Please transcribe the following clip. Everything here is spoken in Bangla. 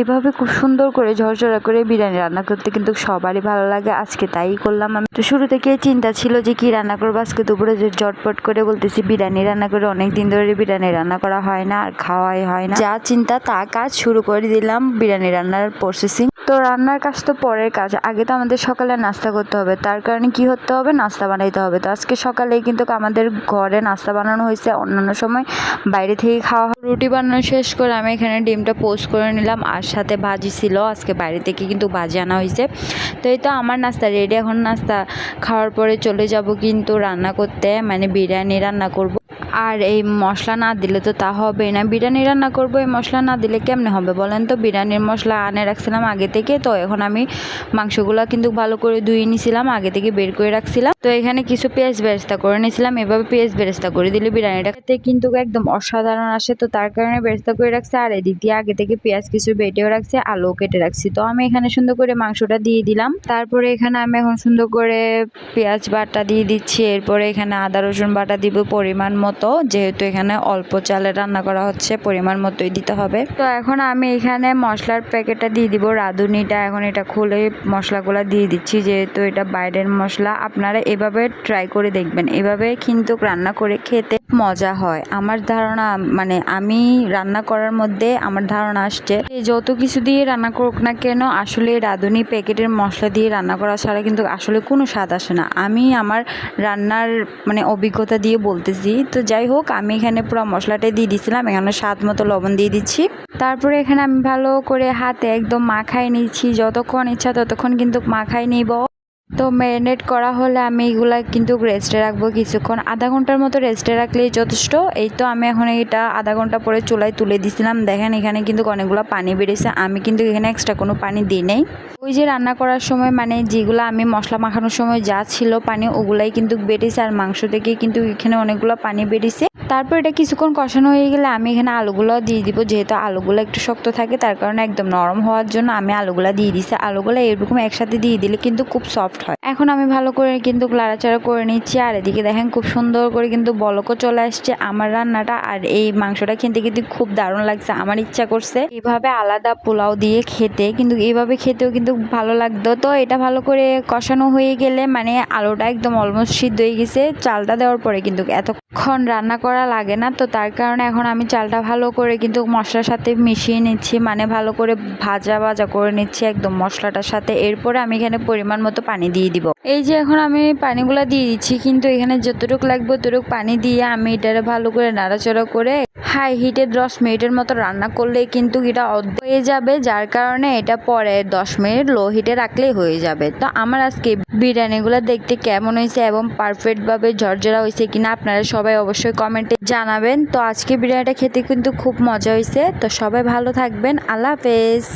এভাবে খুব সুন্দর করে ঝরঝরা করে বিরিয়ানি রান্না করতে কিন্তু সবারই ভালো লাগে। আজকে তাই করলাম আমি। তো শুরু থেকে চিন্তা ছিল যে কি রান্না করব? আজকে দুপুরে জটপট করে বলতেছি বিরিয়ানি রান্না করে অনেক দিন ধরে বিরিয়ানি রান্না করা হয় না, আর খাওয়াই হয় না। যা চিন্তা তা কাজ শুরু করে দিলাম বিরিয়ানি রান্নার প্রসেসিং তো রান্নার কাজ তো পরের কাজ। আগে তো আমাদের সকালে নাস্তা করতে হবে। তার কারণে কি হতে হবে? নাস্তা বানাইতে হবে। তো আজকে সকালে কিন্তু আমাদের ঘরে নাস্তা বানানো হয়েছে। অন্যান্য সময় বাইরে থেকে খাওয়া হয়। রুটি বানানো শেষ করে আমি এখানে ডিমটা পোস্ট করে নিলাম। আর সাথে ভাজি ছিল, আজকে বাইরে থেকে কিন্তু ভাজি আনা হয়েছে। তো এই তো আমার নাস্তা রেডি এখন নাস্তা খাওয়ার পরে চলে যাব কিন্তু রান্না করতে মানে বিরিয়ানি রান্না করব। আর এই মশলা না দিলে তো তা হবে না। বিরিয়ানি রান্না করব, এই মশলা না দিলে কেমনে হবে বলেন তো? বিরিয়ানির মশলা আনে রাখছিলাম আগে থেকে, তো এখন আমি মাংসগুলো কিন্তু ভালো করে ধুয়ে নিছিলাম, আগে থেকে বের করে রাখছিলাম। তো এখানে কিছু পেঁয়াজ বেরেস্তা করে নিয়েছিলাম এভাবে পেঁয়াজ বেরেস্তা করে দিলে বিরিয়ানিটা খেতে কিন্তু একদম অসাধারণ আসে। তো তার কারণে বেরেস্তা করে রাখছি, আর এদিক দিয়ে আগে থেকে পেঁয়াজ কিছু বেটেও রাখছি আলু কেটে রাখছি। তো আমি এখানে সুন্দর করে মাংসটা দিয়ে দিলাম। তারপরে এখানে আমি এখন সুন্দর করে পেঁয়াজ বাটা দিয়ে দিচ্ছি, এরপরে এখানে আদা রসুন বাটা দিব পরিমাণ মতো। যেহেতু এখানে অল্প চালে রান্না করা হচ্ছে, পরিমাণ মতোই দিতে হবে। তো এখন আমি এখানে মশলার প্যাকেটটা দিয়ে দিব। রাঁধুনিটা এখন এটা খুলে মশলাগুলো দিয়ে দিচ্ছি, যেহেতু এটা বাইরের মশলা। আপনারা এভাবে ট্রাই করে দেখবেন। এভাবে কিন্তু রান্না করে খেতে মজা হয়। আমার ধারণা মানে আমি রান্না করার মধ্যে আমার ধারণা আসছে যত কিছু দিয়ে রান্না করুক না কেন, আসলে রাঁধুনি প্যাকেটের মশলা দিয়ে রান্না করা ছাড়া কিন্তু আসলে কোনো স্বাদ আসে না। আমি আমার রান্নার মানে অভিজ্ঞতা দিয়ে বলতেছি। তো যাই হোক, আমি এখানে পুরো মশলাটা দিয়ে দিয়েছিলাম এখানে স্বাদ মতো লবণ দিয়ে দিচ্ছি। তারপরে এখানে আমি ভালো করে হাতে একদম মাখাই নিচ্ছি। যতক্ষণ ইচ্ছা ততক্ষণ কিন্তু মাখাই নিব। তো ম্যারিনেট করা হলে আমি এগুলা কিন্তু রেস্টে রাখব কিছুক্ষণ। আধা ঘণ্টার মতো রেস্টে রাখলেই যথেষ্ট। এই তো আমি এখন এটা আধা ঘণ্টা পরে চুলায় তুলে দিছিলাম। দেখেন এখানে কিন্তু অনেকগুলো পানি বেরিয়েছে। আমি কিন্তু এখানে এক্সট্রা কোনো পানি দিই নেই। ওই যে রান্না করার সময় মানে যেগুলো আমি মশলা মাখানোর সময় যা ছিল পানি, ওগুলাই কিন্তু বেরিয়েছে। আর মাংস থেকে কিন্তু এখানে অনেকগুলো পানি বেরিয়েছে। তারপর এটা কিছুক্ষণ কষানো হয়ে গেলে আমি এখানে আলুগুলো দিয়ে দিব। যেহেতু আলুগুলো একটু শক্ত থাকে, তার কারণে একদম নরম হওয়ার জন্য আমি আলুগুলো দিয়ে দিছি। আলুগুলো এরকম একসাথে দিয়ে দিলে কিন্তু খুব সফট হয়। এখন আমি ভালো করে কিন্তু লাড়াচাড়া করে নিচ্ছি। আর এদিকে দেখেন খুব সুন্দর করে কিন্তু বলকও চলে আসছে আমার রান্নাটা। আর এই মাংসটা খেতে কিন্তু খুব দারুণ লাগছে, আমার ইচ্ছা করছে। এভাবে আলাদা পোলাও দিয়ে খেতে, কিন্তু এইভাবে খেতেও কিন্তু ভালো লাগতো। তো এটা ভালো করে কষানো হয়ে গেলে মানে আলুটা একদম অলমোস্ট সিদ্ধ হয়ে গেছে। চালটা দেওয়ার পরে কিন্তু এতক্ষণ রান্না করা লাগে না। তো তার কারণে এখন আমি চালটা ভালো করে কিন্তু মশলার সাথে মিশিয়ে নিচ্ছি। মানে ভালো করে ভাজা ভাজা করে নিচ্ছি একদম মশলাটার সাথে। এরপরে আমি এখানে পরিমাণ মতো পানি দিয়ে দিব। এই যে এখন আমি পানিগুলো দিয়ে দিচ্ছি, কিন্তু এখানে যতটুকু লাগবে ততটুকু পানি দিয়ে আমি এটারে ভালো করে নাড়াচাড়া করে হাই হিটে দশ মিনিটের মতো রান্না করলে কিন্তু এটা অর্ধ হয়ে যাবে, যার কারণে এটা পরে দশ মিনিট লো হিটে রাখলেই হয়ে যাবে। তো আমার আজকে বিরিয়ানিগুলো দেখতে কেমন হয়েছে এবং পারফেক্টভাবে ঝরঝরা হয়েছে কিনা আপনারা সবাই অবশ্যই কমেন্টে জানাবেন। তো আজকে বিরিয়ানিটা খেতে কিন্তু খুব মজা হয়েছে। তো সবাই ভালো থাকবেন। আল্লাহ হাফেজ।